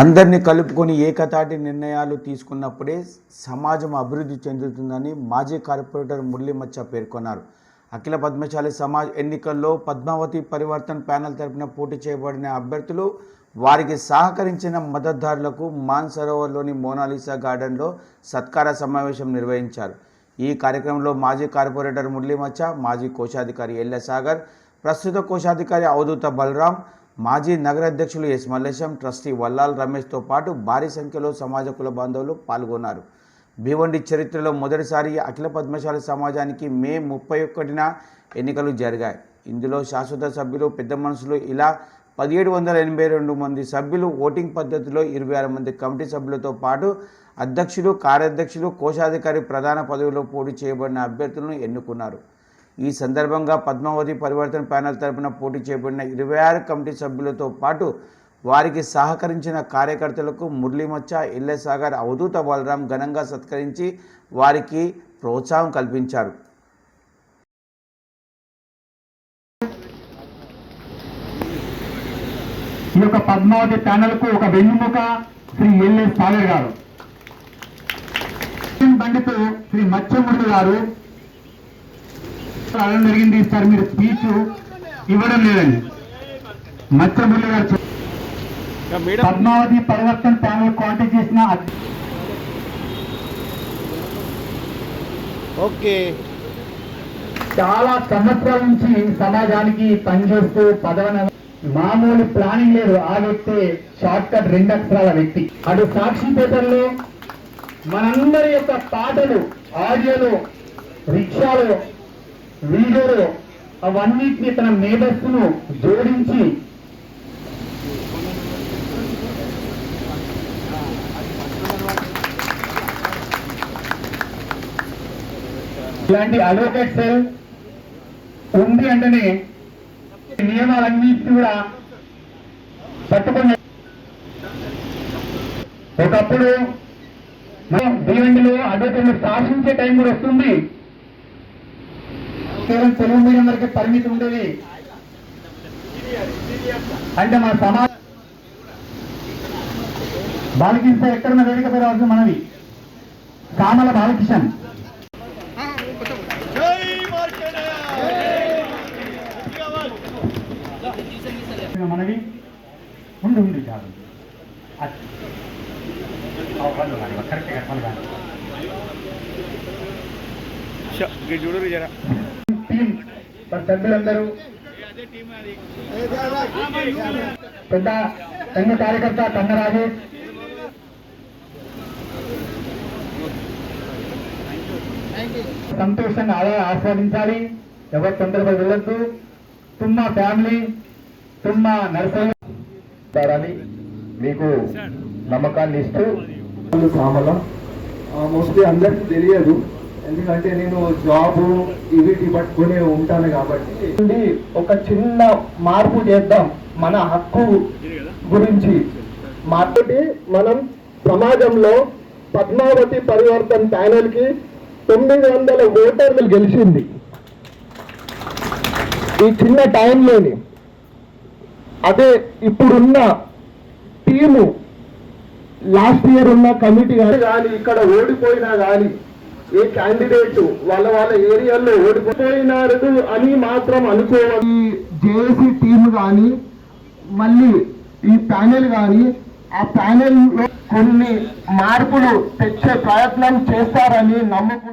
అందరినీ కలుపుకొని ఏకతాటి నిర్ణయాలు తీసుకున్నప్పుడే సమాజం అభివృద్ధి చెందుతుందని మాజీ కార్పొరేటర్ మురళీమచ్చ పేర్కొన్నారు. అఖిల పద్మశాలి సమాజ్ ఎన్నికల్లో పద్మావతి పరివర్తన్ ప్యానెల్ తరపున పోటీ చేయబడిన అభ్యర్థులు వారికి సహకరించిన మద్దతుదారులకు మాన్ సరోవర్లోని మోనాలిసా గార్డెన్లో సత్కార సమావేశం నిర్వహించారు. ఈ కార్యక్రమంలో మాజీ కార్పొరేటర్ మురళీమచ్చ మాజీ కోశాధికారి ఎల్ల సాగర్ ప్రస్తుత కోశాధికారి అవధూత బలరాం మాజీ నగరాధ్యక్షులు ఎస్ మల్లేశం ట్రస్టీ వల్లాల్ రమేష్తో పాటు భారీ సంఖ్యలో సమాజ కుల బాంధవులు పాల్గొన్నారు. భీవండి చరిత్రలో మొదటిసారి అఖిల పద్మశాలి సమాజానికి మే ముప్పై ఒకటిన ఎన్నికలు జరిగాయి. ఇందులో శాశ్వత సభ్యులు పెద్ద మనుషులు ఇలా పదిహేడు వందల ఎనభై రెండు మంది సభ్యులు ఓటింగ్ పద్ధతిలో ఇరవై ఆరు మంది కమిటీ సభ్యులతో పాటు అధ్యక్షులు కార్యాధ్యక్షులు కోశాధికారి ప్రధాన పదవిలో పోటీ చేయబడిన అభ్యర్థులను ఎన్నుకున్నారు. ఈ సందర్భంగా పద్మావతి పరివర్తన ప్యానెల్ తరపున పోటీ చేయబడిన ఇరవై ఆరు కమిటీ సభ్యులతో పాటు వారికి సహకరించిన కార్యకర్తలకు మురళీమచ్చ ఇల్లెసాగర్ అవధూత బలరాం ఘనంగా సత్కరించి వారికి ప్రోత్సాహం కల్పించారు. ఈ యొక్క పద్మావతి ప్యానెల్ ఒక వెన్నుముక శ్రీ ఎల్ఎస్ సాగర్ గారు. బండితో శ్రీ మత్స్యమురుడు గారు అడగడం జరిగింది. సార్ మీరు స్పీచ్ ఇవ్వడం లేదండి. మత్స్యమురళి గారు పద్మావతి పరివర్తన్ ప్యానెల్ కాంటాక్ట్ చేసిన ఓకే. చాలా సంవత్సరాల నుంచి సమాజానికి పనిచేస్తూ పదవన మామూలు ప్లానింగ్ లేదు. ఆ వ్యక్తి షార్ట్ కట్ రెండు అక్షరాల వ్యక్తి. అటు సాక్షి పేపర్లో మనందరి యొక్క పాటలు ఆడియోలు రిక్షాలు వీడియోలు అవన్నిటిని తన మేధస్సును జోడించి ఇలాంటి అడ్వకేట్ సెల్ ఉంది అంటేనే నియమాలన్నింటినీ కూడా పట్టుకొని ఒకప్పుడు మనం భీవండిలో అడ్వకేట్లు శాసించే టైం కూడా వస్తుంది. కేవలం తెలుగు మీడియం వరకే పరిమితి ఉండేది. అంటే మన సమాజం బాలకృష్ణ ఎక్కడున్న వేదిక పెరవాల్సిన మనవి. కామల బాలకిషన్. మనవి. ఉండి ఉంది కాదు అది. చూడరు జరా. టీం మన సభ్యులందరూ పెద్ద సంఘ కార్యకర్త కన్నరాజు సంతోషంగా అలా ఆస్వాదించాలి. ఎవరు తొందరగా వెళ్ళొద్దు. తుమ్మ ఫ్యామిలీ తుమ్మ నర్సరీ మీకు నమ్మకాన్ని ఇస్తూ కామల. మోస్ట్లీ అందరికీ తెలియదు. ఎందుకంటే నేను జాబ్ ఇవి పట్టుకునే ఉంటాను కాబట్టి. ఒక చిన్న మార్పు చేద్దాం మన హక్కు గురించి. మార్పుటి మనం సమాజంలో పద్మావతి పరివర్తన్ ప్యానెల్కి తొమ్మిది వందల ఓటర్లు గెలిచింది. ఈ చిన్న టైంలోని అదే ఇప్పుడున్న టీము లాస్ట్ ఇయర్ ఉన్న కమిటీ కానీ ఇక్కడ ఓడిపోయినా కానీ ఏ క్యాండిడేట్ వాళ్ళ వాళ్ళ ఏరియాలో ఓడిపోయినారు అని మాత్రం అనుకోవాలి ఈ జేఏసీ టీమ్ కానీ మళ్ళీ ఈ ప్యానెల్ కానీ ఆ ప్యానెల్ కొన్ని మార్పులు తెచ్చే ప్రయత్నం చేస్తారని నమ్మకం